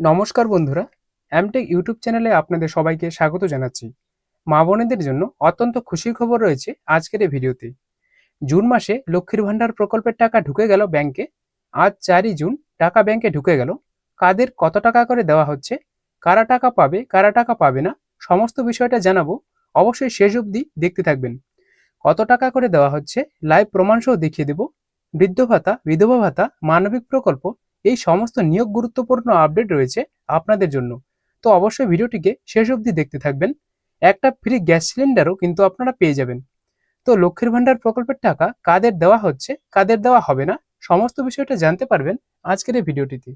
নমস্কার বন্ধুরা Amtech YouTube চ্যানেলে আপনাদের সবাইকে স্বাগত জানাচ্ছি। মা বোনেদের জন্য অত্যন্ত খুশির খবর রয়েছে আজকের এই ভিডিওতে। জুন মাসে লক্ষ্মীর ভাণ্ডার প্রকল্পের টাকা ঢুকে গেল ব্যাংকে। আজ চারই জুন টাকা ব্যাংকে ঢুকে গেল। কাদের কত টাকা করে দেওয়া হচ্ছে, কারা টাকা পাবে, কারা টাকা পাবে না, সমস্ত বিষয়টা জানাব। অবশ্যই শেষ অবধি দেখতে থাকবেন। কত টাকা করে দেওয়া হচ্ছে লাইভ প্রমাণসহ দেখিয়ে দেব। বৃদ্ধ ভাতা, বিধবা ভাতা, মানবিক প্রকল্প এই সমস্ত নিয়োগ গুরুত্বপূর্ণ আপডেট রয়েছে আপনাদের জন্য। তো অবশ্যই ভিডিওটিকে শেষ অবধি দেখতে থাকবেন। একটা ফ্রি গ্যাস সিলিন্ডারও কিন্তু আপনারা পেয়ে যাবেন। তো লক্ষ্মীর ভাণ্ডার প্রকল্পের টাকা কাদের দেওয়া হচ্ছে, কাদের দেওয়া হবে না, সমস্ত বিষয়টা জানতে পারবেন আজকের এই ভিডিওটিতে।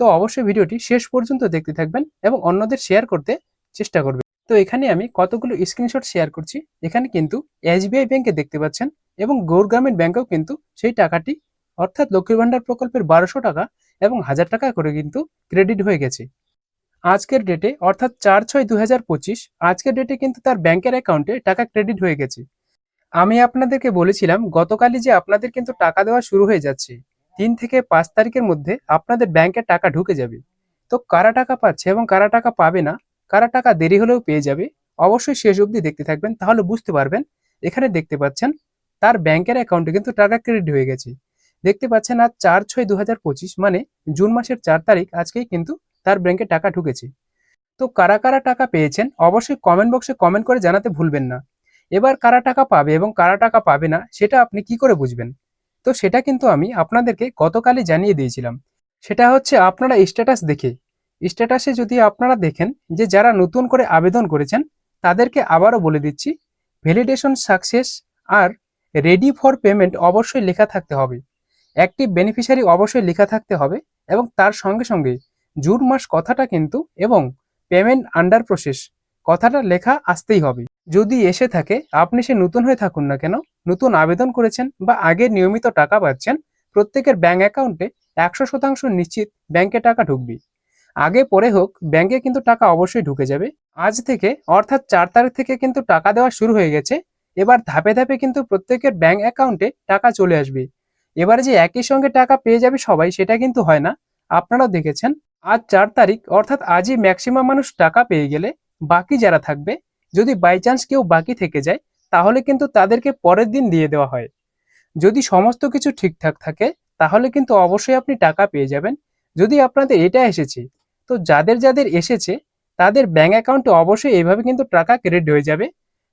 তো অবশ্যই ভিডিওটি শেষ পর্যন্ত দেখতে থাকবেন এবং অন্যদের শেয়ার করতে চেষ্টা করবেন। তো এখানে আমি কতগুলো স্ক্রিনশট শেয়ার করছি, এখানে কিন্তু এসবিআই ব্যাংকে দেখতে পাচ্ছেন এবং গৌর গ্রামীণ ব্যাংকেও কিন্তু সেই টাকাটি অর্থাৎ লক্ষ্মীর ভাণ্ডার প্রকল্পের বারোশো টাকা এবং হাজার টাকা করে কিন্তু ক্রেডিট হয়ে গেছে। আজকের ডেটে অর্থাৎ চার ছয় দু হাজার পঁচিশ, আজকের ডেটে কিন্তু তার ব্যাংকের অ্যাকাউন্টে টাকা ক্রেডিট হয়ে গেছে। আমি আপনাদেরকে বলেছিলাম, গতকালই যে আপনাদের কিন্তু টাকা দেওয়া শুরু হয়ে যাচ্ছে, তিন থেকে পাঁচ তারিখের মধ্যে আপনাদের ব্যাংকে টাকা ঢুকে যাবে। তো কারা টাকা পাচ্ছে এবং কারা টাকা পাবে না, কারা টাকা দেরি হলেও পেয়ে যাবে, অবশ্যই শেষ অবধি দেখতে থাকবেন, তাহলে বুঝতে পারবেন। এখানে দেখতে পাচ্ছেন, তার ব্যাংকের অ্যাকাউন্টে কিন্তু টাকা ক্রেডিট হয়ে গেছে। দেখতে পাচ্ছেন আজ চার ছয় দু মানে জুন মাসের চার তারিখ, আজকেই কিন্তু তার ব্যাংকে টাকা ঢুকেছে। তো কারা কারা টাকা পেয়েছেন, অবশ্যই কমেন্ট বক্সে কমেন্ট করে জানাতে ভুলবেন না। এবার কারা টাকা পাবে এবং কারা টাকা পাবে না, সেটা আপনি কি করে বুঝবেন? তো সেটা কিন্তু আমি আপনাদেরকে গতকালই জানিয়ে দিয়েছিলাম। সেটা হচ্ছে আপনারা স্ট্যাটাস দেখে। স্ট্যাটাসে যদি আপনারা দেখেন যে যারা নতুন করে আবেদন করেছেন, তাদেরকে আবারও বলে দিচ্ছি ভ্যালিডেশন সাকসেস আর রেডি ফর পেমেন্ট অবশ্যই লেখা থাকতে হবে। একটি বেনিফিশিয়ারি অবশ্যই লেখা থাকতে হবে এবং তার সঙ্গে সঙ্গে জুন মাস কথাটা কিন্তু এবং পেমেন্ট আন্ডার প্রসেস কথাটা লেখা আসতেই হবে। যদি এসে থাকে, আপনি সে নতুন হয়ে থাকুন না কেন, নতুন আবেদন করেছেন বা আগে নিয়মিত টাকা পাচ্ছেন, প্রত্যেকের ব্যাঙ্ক অ্যাকাউন্টে একশো শতাংশ নিশ্চিত ব্যাংকে টাকা ঢুকবে। আগে পরে হোক ব্যাংকে কিন্তু টাকা অবশ্যই ঢুকে যাবে। আজ থেকে, অর্থাৎ চার তারিখ থেকে কিন্তু টাকা দেওয়া শুরু হয়ে গেছে। এবার ধাপে ধাপে কিন্তু প্রত্যেকের ব্যাংক অ্যাকাউন্টে টাকা চলে আসবে। এবারে যে একই সঙ্গে টাকা পেয়ে যাবে সবাই, সেটা কিন্তু হয় না। আপনারাও দেখেছেন, আজ চার তারিখ, অর্থাৎ আজই ম্যাক্সিমাম মানুষ টাকা পেয়ে গেলে বাকি যারা থাকবে, যদি বাই চান্স কেউ বাকি থেকে যায়, তাহলে কিন্তু তাদেরকে পরের দিন দিয়ে দেওয়া হয়। যদি সমস্ত কিছু ঠিকঠাক থাকে, তাহলে কিন্তু অবশ্যই আপনি টাকা পেয়ে যাবেন। যদি আপনাদের এটা এসেছে, তো যাদের যাদের এসেছে, তাদের ব্যাঙ্ক অ্যাকাউন্টে অবশ্যই এইভাবে কিন্তু টাকা ক্রেডিট হয়ে যাবে।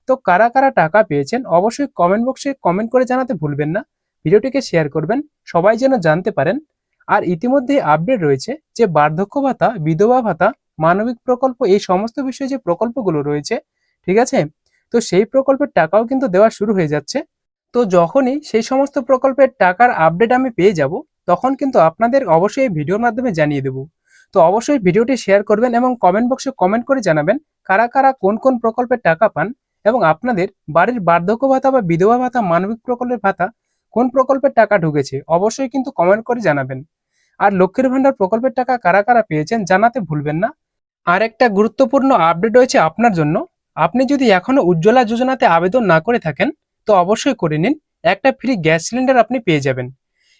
তো কারা কারা টাকা পেয়েছেন, অবশ্যই কমেন্ট বক্সে কমেন্ট করে জানাতে ভুলবেন না। ভিডিওটিকে শেয়ার করবেন, সবাই যেন জানতে পারেন। আর ইতিমধ্যে আপডেট রয়েছে যে বার্ধক্য ভাতা, বিধবা ভাতা, মানবিক প্রকল্প, এই সমস্ত বিষয়ে যে প্রকল্পগুলো রয়েছে, ঠিক আছে? তো সেই প্রকল্পের টাকাও কিন্তু দেওয়া শুরু হয়ে যাচ্ছে। তো যখনই সেই সমস্ত প্রকল্পের টাকার আপডেট আমি পেয়ে যাব, তখন কিন্তু আপনাদের অবশ্যই এই ভিডিওর মাধ্যমে জানিয়ে দেব। তো অবশ্যই ভিডিওটি শেয়ার করবেন এবং কমেন্ট বক্সে কমেন্ট করে জানাবেন কারা কারা কোন কোন প্রকল্পের টাকা পান এবং আপনাদের বাড়ির বার্ধক্য ভাতা বা বিধবা ভাতা, মানবিক প্রকল্পের ভাতা কোন প্রকল্পের টাকা ঢুকেছে অবশ্যই কিন্তু কমেন্ট করে জানাবেন। আর লক্ষ্মীর ভান্ডার প্রকল্পের টাকা কারা কারা পেয়েছেন জানাতে ভুলবেন না। আর একটা গুরুত্বপূর্ণ আপডেট রয়েছে আপনার জন্য। আপনি যদি এখনও উজ্জ্বলা যোজনাতে আবেদন না করে থাকেন, তো অবশ্যই করে নিন। একটা ফ্রি গ্যাস সিলিন্ডার আপনি পেয়ে যাবেন।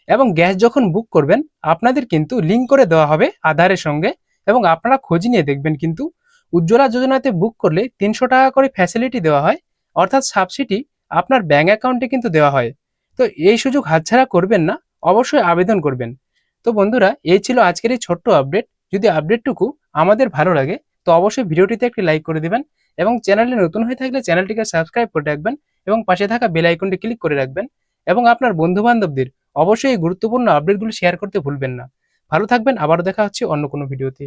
এবং গ্যাস যখন বুক করবেন, আপনাদের কিন্তু লিঙ্ক করে দেওয়া হবে আধারের সঙ্গে। এবং আপনারা খোঁজ নিয়ে দেখবেন কিন্তু, উজ্জ্বলা যোজনাতে বুক করলে তিনশো টাকা করে ফ্যাসিলিটি দেওয়া হয়। অর্থাৎ সাবসিডি আপনার ব্যাঙ্ক অ্যাকাউন্টে কিন্তু দেওয়া হয়। তো এই সুযোগ হাতছাড়া করবেন না, অবশ্যই আবেদন করবেন। তো বন্ধুরা, এই ছিল আজকের এই ছোট্ট আপডেট যদি আপডেটটুকু আমাদের ভালো লাগে, তো অবশ্যই ভিডিওটিতে একটি লাইক করে দিবেন এবং চ্যানেলে নতুন হয়ে থাকলে চ্যানেলটিকে সাবস্ক্রাইব করে রাখবেন এবং পাশে থাকা বেল আইকনটি ক্লিক করে রাখবেন এবং আপনার বন্ধু বান্ধবদের অবশ্যই এই গুরুত্বপূর্ণ আপডেটগুলো শেয়ার করতে ভুলবেন না। ভালো থাকবেন, আবারও দেখা হচ্ছে অন্য কোনো ভিডিওতে